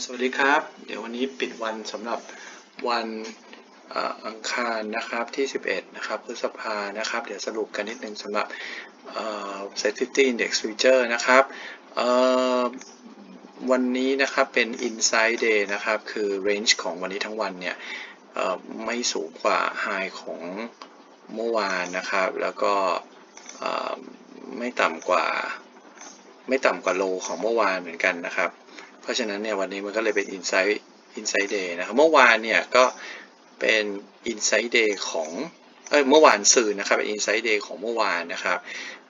สวัสดีครับ เดี๋ยววันนี้ปิดวันสำหรับวันอ,อังคารนะครับที่ 11 นะครับพฤษภานะครับ เดี๋ยวสรุปกันนิดนึงสำหรับเอ่อ Safety Index Future นะครับวันนี้นะครับเป็น Inside Day นะครับ คือ range ของวันนี้ทั้งวันเนี่ยไม่สูงกว่า High ของเมื่อวานนะครับ แล้วก็ไม่ต่ำกว่า ไม่ต่ำกว่าโลของเมื่อวานเหมือนกันนะครับ เพราะฉะนั้นเนี่ยวันนี้มันก็เลยเป็น Insight Insight Day นะครับ เมื่อวานเนี่ยก็เป็น Insight Day ของเอ้ยเมื่อวานซืนนะครับเป็น Insight Day ของเมื่อวานนะครับ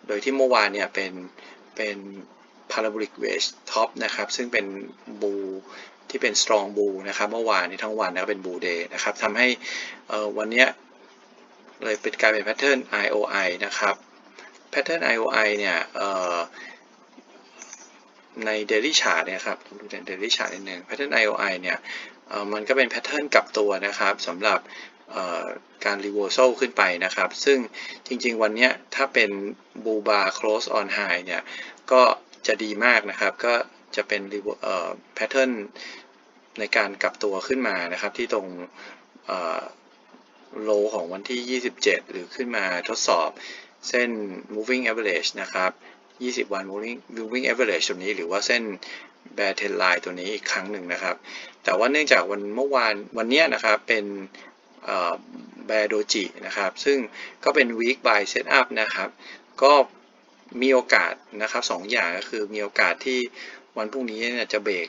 โดยที่เมื่อวานเนี่ยเป็นเป็น Parabolic Wedge Top นะครับ ซึ่งเป็นบูที่เป็น Strong Bull นะครับ เมื่อวานนี้ทั้งวันนะครับเป็น Bull Day นะครับทำให้เออวันเนี้ยเลยเป็นกลายเป็น Pattern IOI นะครับ Pattern IOI เนี่ยเอ่อ ใน Daily Chart เนี่ยครับดูใน Daily Chart นิดนึง Pattern IOI เนี่ยมันก็เป็น Pattern กลับตัวนะครับสำหรับการ Reversal ขึ้นไปนะครับ ซึ่งจริงๆ วันนี้ถ้าเป็น Bull Bar Close on High เนี่ย ก็จะดีมากนะครับ ก็จะเป็น rever- เอ่อ Pattern ในการกลับตัวขึ้นมานะครับ ที่ตรงเอ่อ low ของวันที่ 27 หรือขึ้นมาทดสอบเส้น moving average นะครับ 20 วัน moving moving average ตัวนี้หรือว่าเส้น bear trend line ตัวนี้อีกครั้งหนึ่งนะครับ แต่ว่าเนื่องจากวันเมื่อวานวันเนี้ยนะครับเป็นเอ่อ bear doji นะครับ ซึ่งก็เป็น week buy setup นะครับ ก็มีโอกาสนะครับสองอย่างก็คือมีโอกาสที่วันพรุ่งนี้เนี่ยจะเบรก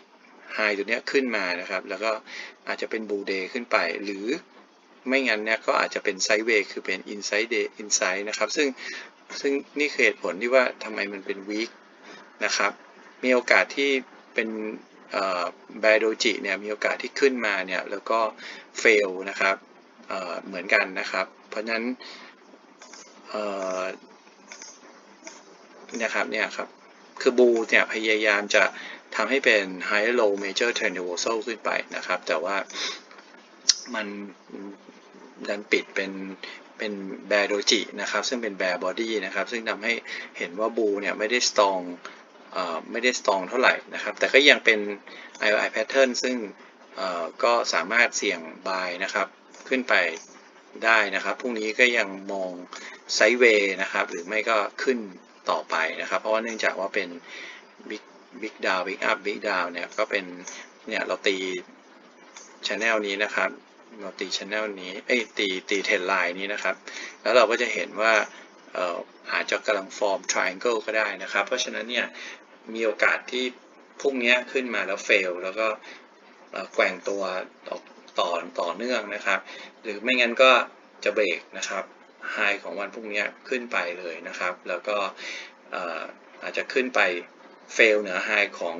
high ตัวเนี้ยขึ้นมานะครับ แล้วก็อาจจะเป็น bull day ขึ้นไป หรือไม่งั้นเนี่ยก็อาจจะเป็น sideways คือเป็น inside day inside นะครับ ซึ่ง ซึ่งนี่คือเหตุผลที่ว่าทำไมมันเป็น weak นะครับ มีโอกาสที่เป็นแบโดจิเนี่ยมีโอกาสที่ขึ้นมาเนี่ยแล้วก็ fail นะครับเเหมือนกันนะครับ เพราะฉะนั้นนะครับเนี่ยครับคือบูเนี่ยพยายามจะทำให้เป็น high low major trend reversal ขึ้นไปนะครับ แต่ว่ามัน ดันปิดเป็นเป็นแบร์โดจินะครับ ซึ่งเป็นแบร์บอดี้นะครับ ซึ่งทำให้เห็นว่าบูเนี่ยไม่ได้สตองไม่ได้สตองเท่าไหร่นะครับ แต่ก็ยังเป็น IOI pattern ซึ่งก็สามารถเสี่ยง buy นะครับ ขึ้นไปได้นะครับพรุ่งนี้ก็ยังมองไซด์เวย์นะครับ หรือไม่ก็ขึ้นต่อไปนะครับ เพราะว่าเนื่องจากว่าเป็น big big down big up big down เนี่ยก็เป็นเนี่ยเราตี channel นี้นะครับ เราตี channel นี้เอ้ยตีตีเทรนไลน์นี้นะครับ แล้วเราก็จะเห็นว่าเอ่ออาจจะกำลังฟอร์ม triangle ก็ได้นะครับ เพราะฉะนั้นเนี่ยมีโอกาสที่พรุ่งนี้ขึ้นมาแล้ว fail แล้วก็แกว่งตัวต่อต่อต่อเนื่องนะครับ หรือไม่งั้นก็จะเบรกนะครับไฮของวันพรุ่งนี้ขึ้นไปเลยนะครับ แล้วก็เอ่อาจจะขึ้นไป fail เหนือไฮของ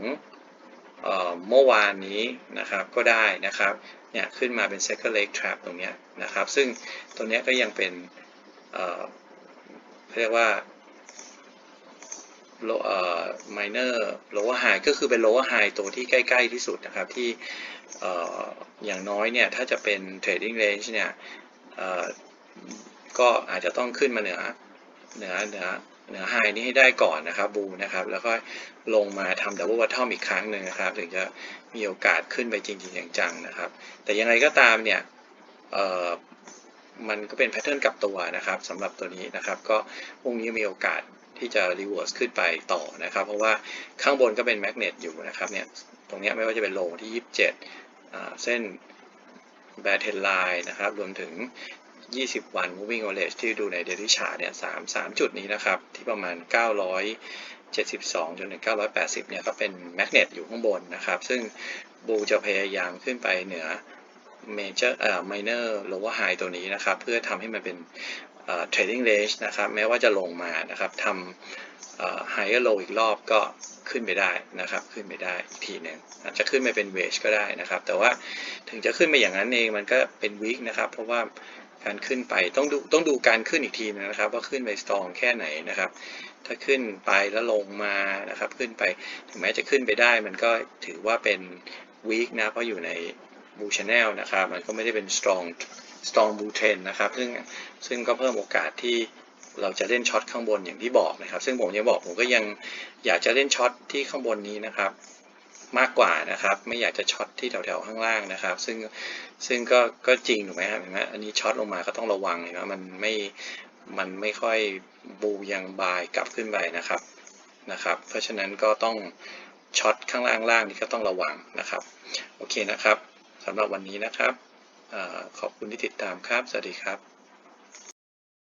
เมื่อวานนี้นะครับก็ได้นะครับ เนี่ยขึ้นมาเป็น second leg trap ตรงเนี้ยนะครับ ซึ่งตรงเนี้ยก็ยังเป็นเเรียกว่า lower minor lower high ก็คือเป็น lower high ตัวที่ใกล้ ๆ ที่สุดนะครับ ที่ออย่างน้อยเนี่ย ถ้าจะเป็น trading range เนี่ยก็อาจจะต้องขึ้นมาเหนือเหนือเหนือ เหนือ high นี้ให้ได้ก่อนนะครับบูนะครับ แล้วก็ลงมาทำ double bottom อีกครั้งหนึ่งนะครับ ถึงจะมีโอกาสขึ้นไปจริงๆจังๆนะครับ แต่ยังไงก็ตามเนี่ยเอ่อมันก็เป็นแพทเทิร์นกลับตัวนะครับสำหรับตัวนี้นะครับ ก็พรุ่งนี้มีโอกาสที่จะ reverse ขึ้นไปต่อนะครับ เพราะว่าข้างบนก็เป็นแมกเนตอยู่นะครับเนี่ยตรงนี้ไม่ว่าจะเป็นโลที่ 27 เส้น b a r t e n line นะครับ รวมถึง 20 วัน moving average ที่ดูใน daily chart เนี่ย3 3 จุดนี้นะครับ ที่ประมาณ 972 จนถึง 980 เนี่ยก็เป็นแมกเนตอยู่ข้างบนนะครับ ซึ่งบูจะพยายามขึ้นไปเหนือ major เอ่อ minor lower high ตัวนี้นะครับ เพื่อทำให้มันเป็น trading range นะครับ แม้ว่าจะลงมานะครับทำเอ่อ higher low อีกรอบก็ขึ้นไปได้นะครับ ขึ้นไปได้อีกทีหนึ่งอาจจะขึ้นไปเป็น wedge ก็ได้นะครับ แต่ว่าถึงจะขึ้นไปอย่างนั้นเองมันก็เป็น weak นะครับ เพราะว่า การขึ้นไปต้องดูต้องดูการขึ้นอีกทีนะครับ ว่าขึ้นไป strong แค่ไหนนะครับ ถ้าขึ้นไปแล้วลงมานะครับ ขึ้นไปถึงแม้จะขึ้นไปได้ มันก็ถือว่าเป็น weak นะเพราะอยู่ใน blue channel นะครับ มันก็ไม่ได้เป็น strong strong blue trend นะครับ ซึ่งซึ่งก็เพิ่มโอกาสที่เราจะเล่นช็อตข้างบนอย่างที่บอกนะครับ ซึ่งผมยังบอกผมก็ยังอยากจะเล่นช็อตที่ข้างบนนี้นะครับ มากกว่านะครับ ไม่อยากจะช็อตที่แถวๆข้างล่างนะครับ ซึ่งซึ่งก็ก็จริงถูกไหมครับเห็นไหมอันนี้ช็อตลงมาก็ต้องระวังเห็นไหมมันไม่มันไม่ค่อยบูยังบายกลับขึ้นไปนะครับนะครับ เพราะฉะนั้นก็ต้องช็อตข้างล่างล่างนี่ก็ต้องระวังนะครับโอเคนะครับสำหรับวันนี้นะครับอขอบคุณที่ติดตามครับ สวัสดีครับ